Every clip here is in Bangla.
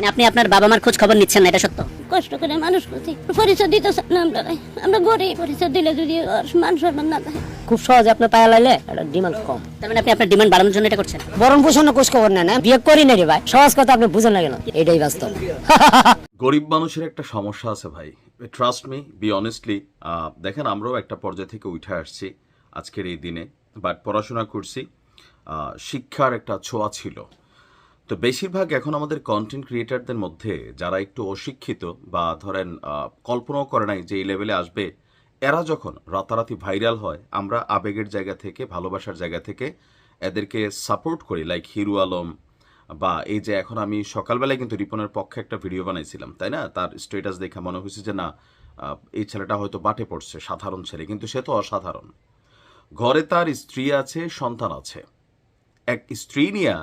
মানে আপনি আপনার বাবা মার খোঁজ খবর নিচ্ছেন না এটা সত্য? কষ্ট করে মানুষ করছি পরিচয় দিতে চান না আমরা। আমরা গরিব পরিচয় দিলে যদি ওর মান না থাকে। খুব সহজে আপনি পায়া লাইলে এটা ডিমান্ড কম। তার মানে আপনি আপনার ডিমান্ড বাড়ানোর জন্য এটা করছেন? বরণ পোষণ কোষ খবর নেন হ্যাঁ? বিয়ে করি না রে ভাই সহজ কথা আপনি বুঝেন না কেন এটাই বাস্তব। গরিব মানুষের একটা সমস্যা আছে ভাই। ট্রাস্ট মি বি অনেস্টলি দেখেন আমরাও একটা পর্যায় থেকে উঠে আসছি আজকের এই দিনে বাট পড়াশোনা করছি। আহ, শিক্ষার একটা ছোঁয়া ছিল। তো বেশিরভাগ এখন আমাদের কন্টেন্ট ক্রিয়েটারদের মধ্যে যারা একটু অশিক্ষিত বা ধরেন কল্পনাও করে নাই যে এই লেভেলে আসবে, এরা যখন রাতারাতি ভাইরাল হয়, আমরা আবেগের জায়গা থেকে, ভালোবাসার জায়গা থেকে এদেরকে সাপোর্ট করি লাইক হিরু আলম বা এই যে এখন আমি সকালবেলায় কিন্তু রিপনের পক্ষে একটা ভিডিও বানাইছিলাম, তাই না? তার স্টেটাস দেখে মনে হয়েছে যে না এই ছেলেটা হয়তো বাটে পড়ছে, সাধারণ ছেলে, কিন্তু সে তো অসাধারণ। ঘরে তার স্ত্রী আছে, সন্তান আছে। এক স্ত্রী নিয়া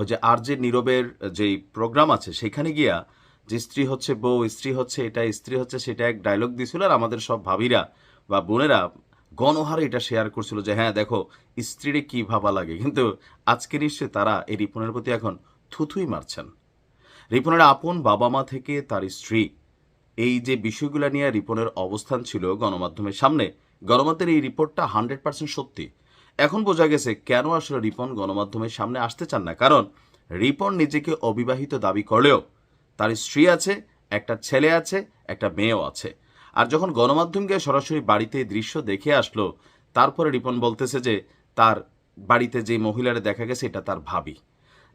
ওই যে আর যে নীরবের যেই প্রোগ্রাম আছে, সেখানে গিয়া যে স্ত্রী হচ্ছে বউ, স্ত্রী হচ্ছে এটা, স্ত্রী হচ্ছে সেটা এক ডায়লগ দিছিল আর আমাদের সব ভাবিরা বা বোনেরা গণহারে এটা শেয়ার করছিল যে হ্যাঁ দেখো, স্ত্রীরে কি ভাবা লাগে? কিন্তু আজকে নিশ্চয়ই তারা এই রিপনের প্রতি এখন থুথুই মারছেন। রিপনের আপন বাবা মা থেকে তার স্ত্রী, এই যে বিষয়গুলো নিয়ে রিপনের অবস্থান ছিল গণমাধ্যমের সামনে, গণমাধ্যমের এই রিপোর্টটা হান্ড্রেড পার্সেন্ট সত্যি। এখন বোঝা গেছে কেন আসলে রিপন গণমাধ্যমের সামনে আসতে চান না। কারণ রিপন নিজেকে অবিবাহিত দাবি করলেও তার স্ত্রী আছে, একটা ছেলে আছে, একটা মেয়েও আছে। আর যখন গণমাধ্যমকে সরাসরি বাড়িতে দৃশ্য দেখে আসলো, তারপরে রিপন বলতেছে যে তার বাড়িতে যে মহিলারা দেখা গেছে, এটা তার ভাবি।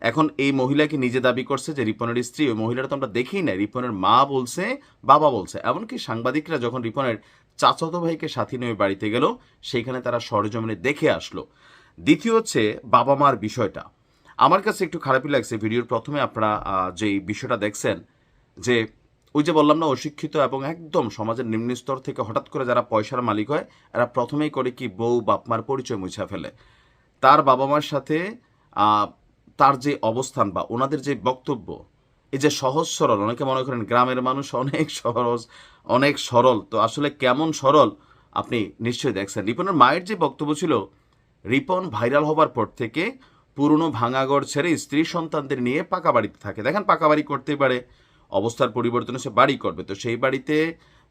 এখন এই মহিলাকে নিজে দাবি করছে যে রিপনের স্ত্রী, ওই মহিলাটা তো আমরা দেখি না রিপনের মা বলছে, বাবা বলছে। এমনকি সাংবাদিকরা যখন রিপনের চাচাতো ভাইকে সাথী নিয়ে বাড়িতে গেল সেইখানে তারা সরজমিনে দেখে আসলো। দ্বিতীয় হচ্ছে বাবা মার বিষয়টা। আমার কাছে একটু খারাপই লাগছে ভিডিওর প্রথমে আপনারা যে বিষয়টা দেখছেন, যে ওই যে বললাম না, অশিক্ষিত এবং একদম সমাজের নিম্ন স্তর থেকে হঠাৎ করে যারা পয়সার মালিক হয়, এরা প্রথমেই করে কি বউ বাপমার পরিচয় মুছা ফেলে। তার বাবা মার সাথে তার যে অবস্থান বা ওনাদের যে বক্তব্য এই যে সহজ সরল, অনেকে মনে করেন গ্রামের মানুষ অনেক সহজ, অনেক সরল। তো আসলে কেমন সরল? আপনি নিশ্চয়ই দেখছেন। রিপনের মায়ের যে বক্তব্য ছিল, রিপন ভাইরাল হবার পর থেকে পুরনো ভাঙাগড় ছেড়ে স্ত্রী সন্তানদের নিয়ে পাকা বাড়িতে থাকে। দেখেন পাকা বাড়ি করতেই পারে, অবস্থার পরিবর্তনে সে বাড়ি করবে। তো সেই বাড়িতে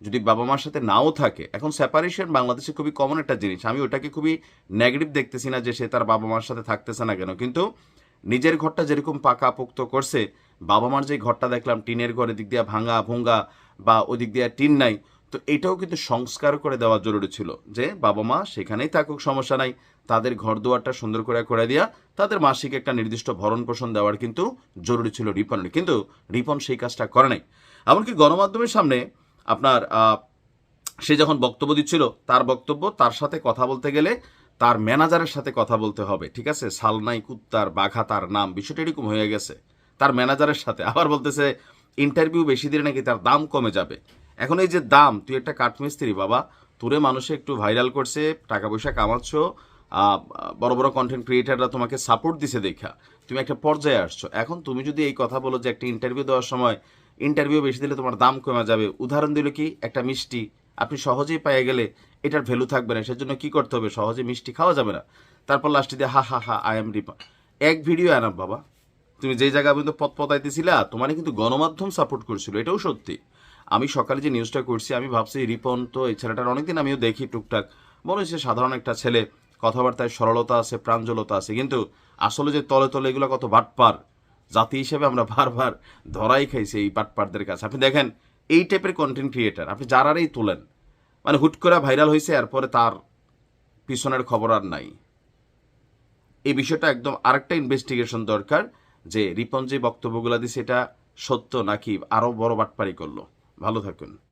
যদি বাবা মার সাথে নাও থাকে, এখন সেপারেশন বাংলাদেশে খুবই কমন একটা জিনিস। আমি ওটাকে খুবই নেগেটিভ দেখতেছি না যে সে তার বাবা মার সাথে থাকতেছে না কেন। কিন্তু নিজের ঘরটা যেরকম পাকা পোক্ত করছে বাবা মার যে ঘরটা দেখলাম, টিনের ঘরে দিক দিয়ে ভাঙা ভোঙ্গা বা ওদিক দিয়ে টিন নাই, তো এটাও কিন্তু সংস্কার করে দেওয়া জরুরি ছিল যে বাবা মা সেখানেই থাকুক, সমস্যা নাই। তাদের ঘর দুয়ারটা সুন্দর করে করে দিয়া তাদের মাসিক একটা নির্দিষ্ট ভরণ পোষণ দেওয়ার কিন্তু জরুরি ছিল রিপনের। কিন্তু রিপন সেই কাজটা করে নাই। এমনকি গণমাধ্যমের সামনে আপনার সে যখন বক্তব্য দিচ্ছিল, তার বক্তব্য, তার সাথে কথা বলতে গেলে তার ম্যানেজারের সাথে কথা বলতে হবে, ঠিক আছে? সালনাই কুত্তার বাঘা তার নাম, বিষয়টা এরকম হয়ে গেছে। তার ম্যানেজারের সাথে। আবার বলতেছে, ইন্টারভিউ বেশি দিলে নাকি তার দাম কমে যাবে? এখন এই যে দাম, তুই একটা কাঠমিস্ত্রি বাবা, তোরে মানুষে একটু ভাইরাল করছে টাকা পয়সা কামাচ্ছ বড় বড় কন্টেন্ট ক্রিয়েটাররা তোমাকে সাপোর্ট দিছে দেখা। তুমি একটা পর্যায়ে আসছো। এখন তুমি যদি এই কথা বলো যে একটা ইন্টারভিউ দেওয়ার সময়, ইন্টারভিউ বেশি দিলে তোমার দাম কমে যাবে। উদাহরণ দিল কি? একটা মিষ্টি। আপনি সহজেই পেয়ে গেলে এটার ভ্যালু থাকবে না। সেজন্য কি করতে হবে? সহজে মিষ্টি খাওয়া যাবে না। তারপর লাস্টে দিয়ে, হা হা হা আই এম রিপা এক ভিডিও আনাম বাবা। তুমি যেই জায়গা পর্যন্ত পথ পতাইতেছিলা তোমার কিন্তু গণমাধ্যম সাপোর্ট করছিল, এটাও সত্যি। আমি সকালে যে নিউজটা করছি, আমি ভাবছি রিপন তো এই ছেলেটার অনেকদিন আমিও দেখি টুকটাক। মনে হচ্ছে সাধারণ একটা ছেলে, কথাবার্তায় সরলতা আছে, প্রাঞ্জলতা আছে, কিন্তু আসলে যে তলে তলে এগুলো কত বাটপার, জাতি হিসেবে আমরা বারবার ধরাই খাইছি এই বাটপারদের কাছে। আপনি দেখেন, এই টাইপের কন্টেন্ট ক্রিয়েটার আপনি যারারই তোলেন মানে হুট করে ভাইরাল হয়েছে এরপরে তার পিছনের খবর আর নাই। এই বিষয়টা একদম আরেকটা ইনভেস্টিগেশন দরকার যে রিপন যে বক্তব্যগুলো দিছে এটা সত্য নাকি আরও বড় বাটপারি করল? ভালো থাকুন।